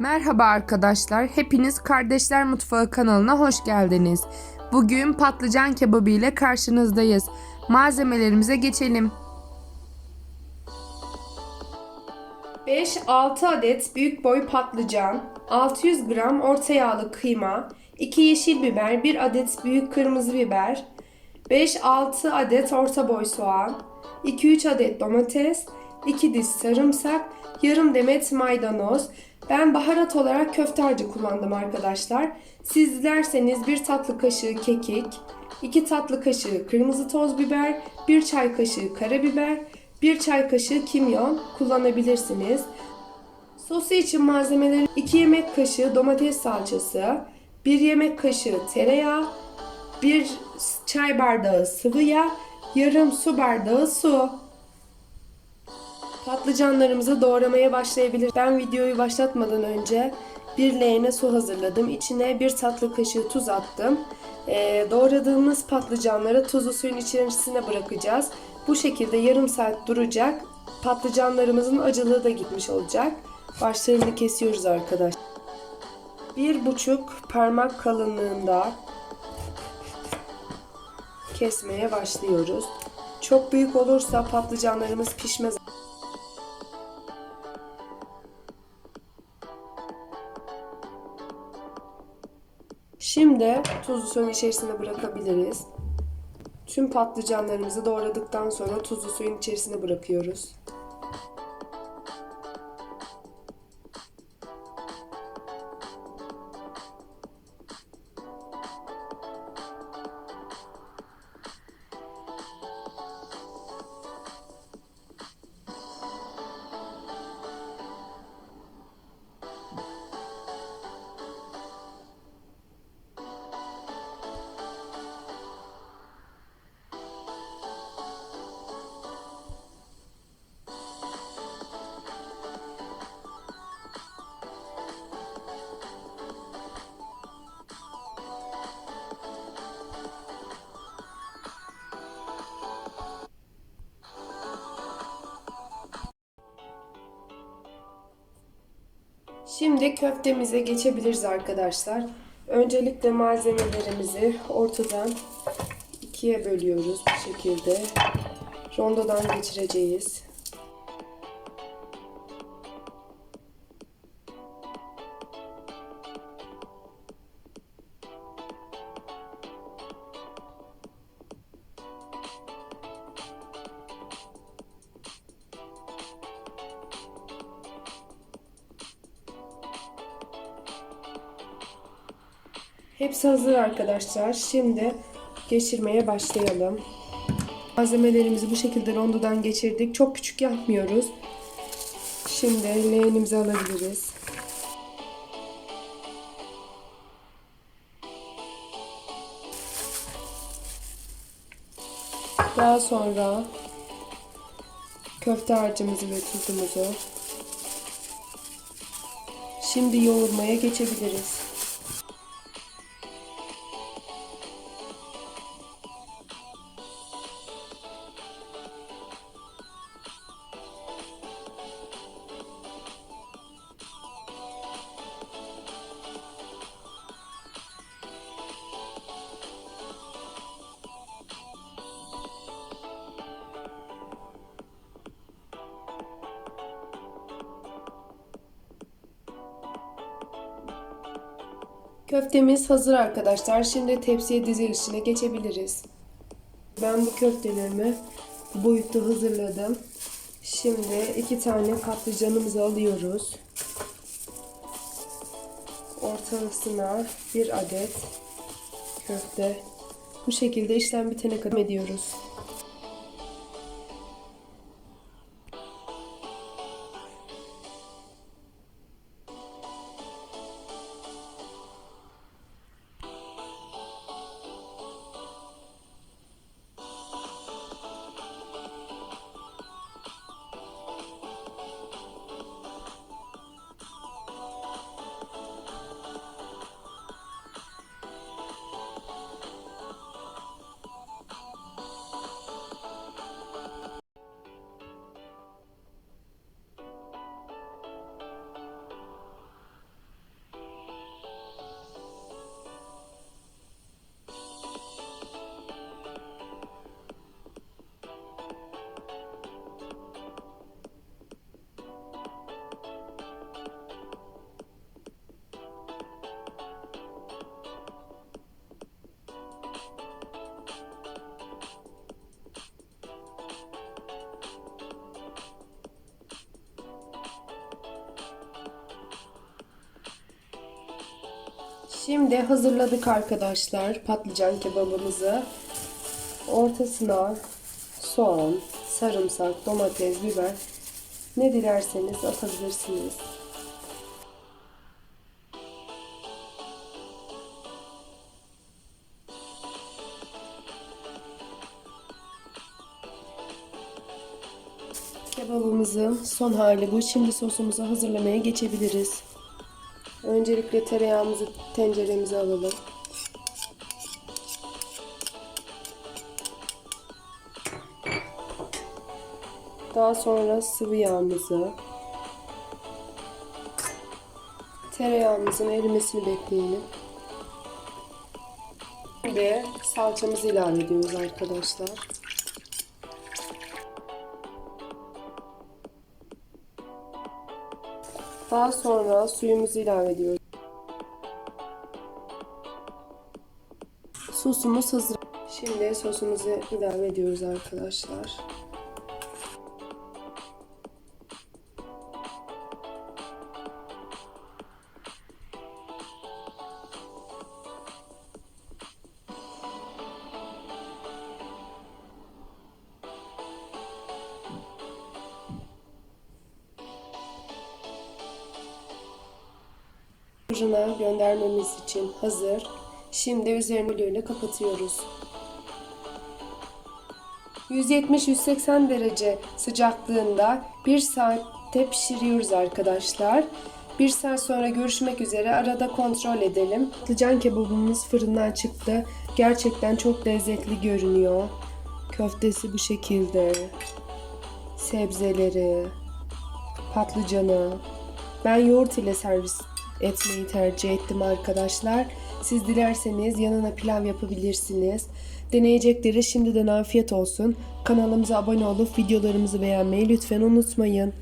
Merhaba arkadaşlar. Hepiniz Kardeşler Mutfağı kanalına hoş geldiniz. Bugün patlıcan kebabı ile karşınızdayız. Malzemelerimize geçelim. 5-6 adet büyük boy patlıcan, 600 gram orta yağlı kıyma, 2 yeşil biber, 1 adet büyük kırmızı biber, 5-6 adet orta boy soğan, 2-3 adet domates, 2 diş sarımsak, yarım demet maydanoz. Ben baharat olarak köfte kullandım arkadaşlar. Siz dilerseniz 1 tatlı kaşığı kekik, 2 tatlı kaşığı kırmızı toz biber, 1 çay kaşığı karabiber, 1 çay kaşığı kimyon kullanabilirsiniz. Sosu için malzemeler 2 yemek kaşığı domates salçası, 1 yemek kaşığı tereyağı, 1 çay bardağı sıvı yağ, yarım su bardağı su. Patlıcanlarımızı doğramaya başlayabilir. Ben videoyu başlatmadan önce bir leğene su hazırladım. İçine bir tatlı kaşığı tuz attım. Ee, doğradığımız patlıcanları tuzlu suyun içerisine bırakacağız. Bu şekilde yarım saat duracak. Patlıcanlarımızın acılığı da gitmiş olacak. Başlarını kesiyoruz arkadaşlar. Bir buçuk parmak kalınlığında kesmeye başlıyoruz. Çok büyük olursa patlıcanlarımız pişmez. Şimdi tuzlu suyun içerisine bırakabiliriz. Tüm patlıcanlarımızı doğradıktan sonra tuzlu suyun içerisine bırakıyoruz. Şimdi köftemize geçebiliriz arkadaşlar. Öncelikle malzemelerimizi ortadan ikiye bölüyoruz bu şekilde. Rondodan geçireceğiz. Hepsi hazır arkadaşlar. Şimdi geçirmeye başlayalım. Malzemelerimizi bu şekilde rondodan geçirdik. Çok küçük yapmıyoruz. Şimdi leğenimizi alabiliriz. Daha sonra köfte harcımızı ve tuzumuzu şimdi yoğurmaya geçebiliriz. Köftemiz hazır arkadaşlar. Şimdi tepsiye dizilişine geçebiliriz. Ben bu köftelerimi boyutta hazırladım. Şimdi iki tane patlıcanımızı alıyoruz. Ortasına bir adet köfte. Bu şekilde işlem bitene kadar ediyoruz. Şimdi hazırladık arkadaşlar patlıcan kebabımızı. Ortasına soğan, sarımsak, domates, biber ne dilerseniz atabilirsiniz. Kebabımızın son hali bu. Şimdi sosumuzu hazırlamaya geçebiliriz. Öncelikle tereyağımızı tenceremize alalım. Daha sonra sıvı yağımızı tereyağımızın erimesini bekleyelim. Ve salçamızı ilave ediyoruz arkadaşlar. Daha sonra suyumuzu ilave ediyoruz. Sosumuz hazır. Şimdi sosumuzu ilave ediyoruz arkadaşlar. Fırına göndermemiz için hazır. Şimdi üzerini böyle kapatıyoruz. 170-180 derece sıcaklığında 1 saatte pişiriyoruz arkadaşlar. 1 saat sonra görüşmek üzere. Arada kontrol edelim. Patlıcan kebabımız fırından çıktı. Gerçekten çok lezzetli görünüyor. Köftesi bu şekilde. Sebzeleri, patlıcanı. Ben yoğurt ile servis etmeyi tercih ettim arkadaşlar. Siz dilerseniz yanına pilav yapabilirsiniz. Deneyecekleri şimdiden afiyet olsun. Kanalımıza abone olup videolarımızı beğenmeyi lütfen unutmayın.